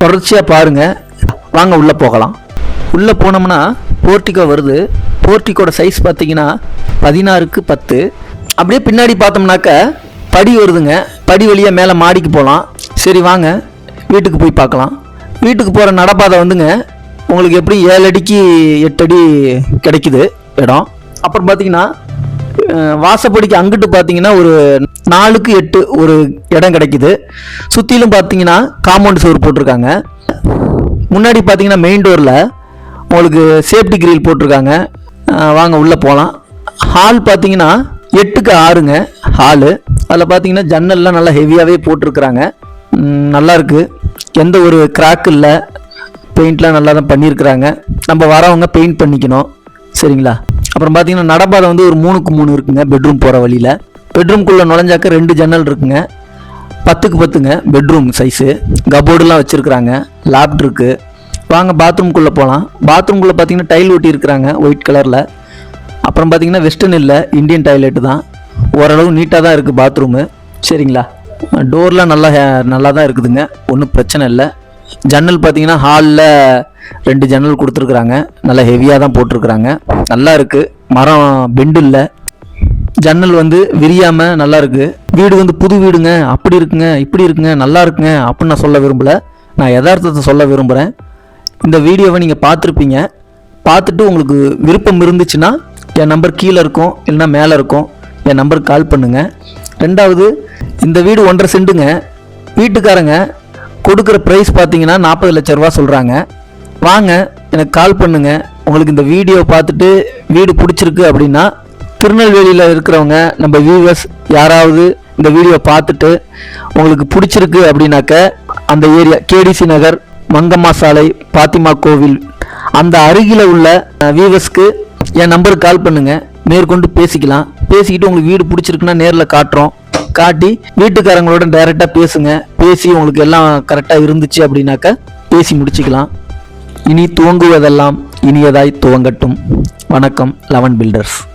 தொடர்ச்சியாக பாருங்கள் வாங்க உள்ளே போகலாம். உள்ளே போனோம்னா போர்ட்டிக்கோ வருது. போர்ட்டிக்கோட சைஸ் பார்த்தீங்கன்னா பதினாறுக்கு பத்து. அப்படியே பின்னாடி பார்த்தோம்னாக்க படி வருதுங்க. படி வழியாக மேலே மாடிக்கு போகலாம். சரி வாங்க. வீட்டுக்கு போய் பார்க்கலாம். வீட்டுக்கு போகிற நடப்பாதை வந்துங்க. உங்களுக்கு எப்படி ஏழு அடிக்கு எட்டு அடி கிடைக்குது இடம். அப்புறம் பார்த்தீங்கன்னா வாசப்படிக்கு அங்கிட்டு பார்த்தீங்கன்னா ஒரு நாலுக்கு எட்டு ஒரு இடம் கிடைக்குது. சுற்றிலும் பார்த்தீங்கன்னா காம்பவுண்ட் சுவர் போட்டிருக்காங்க. முன்னாடி பார்த்தீங்கன்னா மெயின் டோரில் உங்களுக்கு சேஃப்டி கிரில் போட்டிருக்காங்க. வாங்க உள்ளே போகலாம் ஹால் பார்த்தீங்கன்னா எட்டுக்கு ஆறுங்க ஹாலு அதில் பார்த்தீங்கன்னா ஜன்னல்லாம் நல்லா ஹெவியாகவே போட்டிருக்கிறாங்க. ம், நல்லா எந்த ஒரு கிராக் இல்லை. பெயிண்ட்லாம் நல்லா தான் பண்ணியிருக்கிறாங்க. நம்ம வரவங்க பெயிண்ட் பண்ணிக்கணும். சரிங்களா? அப்புறம் பார்த்தீங்கன்னா நடப்பாதை வந்து ஒரு மூணுக்கு மூணு இருக்குங்க பெட்ரூம் போகிற வழியில். பெட்ரூம்குள்ளே நுழைஞ்சாக்க ரெண்டு ஜன்னல் இருக்குங்க. பத்துக்கு பத்துங்க பெட்ரூம் சைஸு கபோர்டுலாம் வச்சுருக்குறாங்க லேப்ட் இருக்குது வாங்க பாத்ரூம்குள்ளே போகலாம் பாத்ரூம்குள்ளே பார்த்தீங்கன்னா டைல் ஒட்டி இருக்கிறாங்க ஒயிட் கலரில் அப்புறம் பார்த்தீங்கன்னா வெஸ்டர்ன் இல்லை இந்தியன் டாய்லெட்டு தான். ஓரளவு நீட்டாக தான் இருக்குது பாத்ரூமு சரிங்களா? டோர்லாம் நல்லா ஹே- நல்லா தான் இருக்குதுங்க. ஒன்றும் பிரச்சனை இல்லை. ஜன்னல் பார்த்தீங்கன்னா ஹாலில் ரெண்டு ஜன்னல் கொடுத்துருக்குறாங்க. நல்லா ஹெவியாக தான் போட்டிருக்குறாங்க. நல்லா இருக்குது மரம் பெண்டு இல்லை ஜன்னல் வந்து விரியாமல் நல்லா இருக்கு. வீடு வந்து புது வீடுங்க. அப்படி இருக்குங்க இப்படி இருக்குங்க நல்லா இருக்குங்க அப்படின்னு நான் சொல்ல விரும்பல. நான் யதார்த்தத்தை சொல்ல விரும்புகிறேன் இந்த வீடியோவை நீங்கள் பார்த்துருப்பீங்க. பார்த்துட்டு உங்களுக்கு விருப்பம் இருந்துச்சுன்னா என் நம்பர் கீழே இருக்கும் இல்லைன்னா மேலே இருக்கும். என் நம்பருக்கு கால் பண்ணுங்கள் ரெண்டாவது இந்த வீடு ஒன்றரை செண்டுங்க வீட்டுக்காரங்க கொடுக்குற ப்ரைஸ் பார்த்தீங்கன்னா நாற்பது லட்ச ரூபா சொல்கிறாங்க வாங்க எனக்கு கால் பண்ணுங்கள் உங்களுக்கு இந்த வீடியோ பார்த்துட்டு வீடு பிடிச்சிருக்கு அப்படின்னா திருநெல்வேலியில் இருக்கிறவங்க நம்ம வியூவர்ஸ் யாராவது இந்த வீடியோ பார்த்துட்டு உங்களுக்கு பிடிச்சிருக்கு அப்படின்னாக்க அந்த ஏரியா கேடிசி நகர் மங்கம்மா சாலை பாத்திமா கோவில் அந்த அருகில் உள்ள வியூவர்ஸ்க்கு என் நம்பருக்கு கால் பண்ணுங்கள் மேற்கொண்டு பேசிக்கலாம். பேசிக்கிட்டு உங்களுக்கு வீடு பிடிச்சிருக்குன்னா நேரில் காட்டுறோம். காட்டி வீட்டுக்காரங்களோட டைரெக்டாக பேசுங்க. பேசி உங்களுக்கு எல்லாம் கரெக்டாக இருந்துச்சு அப்படின்னாக்க பேசி முடிச்சுக்கலாம். இனி துவங்குவதெல்லாம் இனியதாய் துவங்கட்டும். வணக்கம் லெவன் பில்டர்ஸ்.